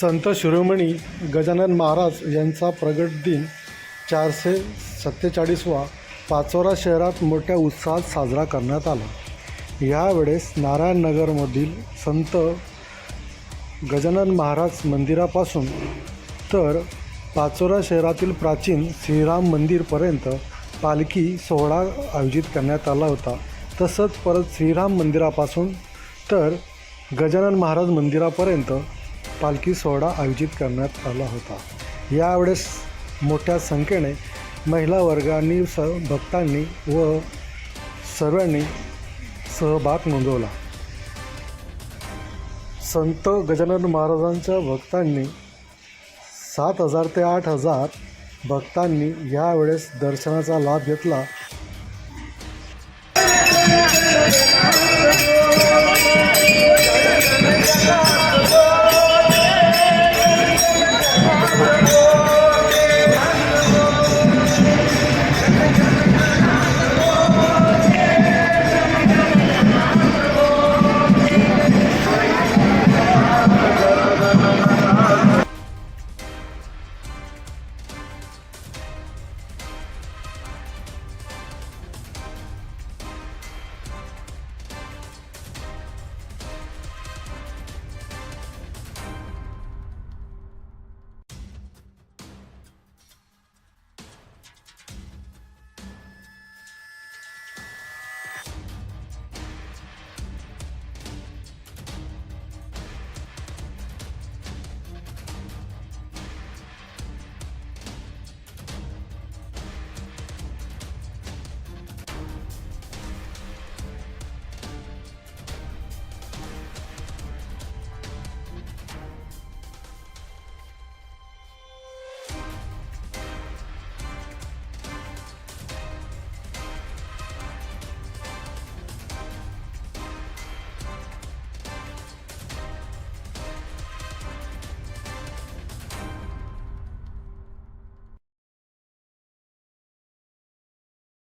संत शिरोमणी गजानन महाराज यांचा प्रगट दिन चारशे सत्तेचाळीसवा पाचोरा शहरात मोठ्या उत्साहात साजरा करण्यात आला. यावेळेस नारायणनगरमधील संत गजानन महाराज मंदिरापासून तर पाचोरा शहरातील प्राचीन श्रीराम मंदिरपर्यंत पालखी सोहळा आयोजित करण्यात आला होता. तसंच परत श्रीराम मंदिरापासून तर गजानन महाराज मंदिरापर्यंत पालखी सोहळा आयोजित करण्यात आला होता. यावेळेस मोठ्या संख्येने महिला वर्गांनी स भक्तांनी व सर्वांनी सहभाग नोंदवला. संत गजानन महाराजांच्या भक्तांनी सात हजार ते आठ हजार भक्तांनी यावेळेस दर्शनाचा लाभ घेतला.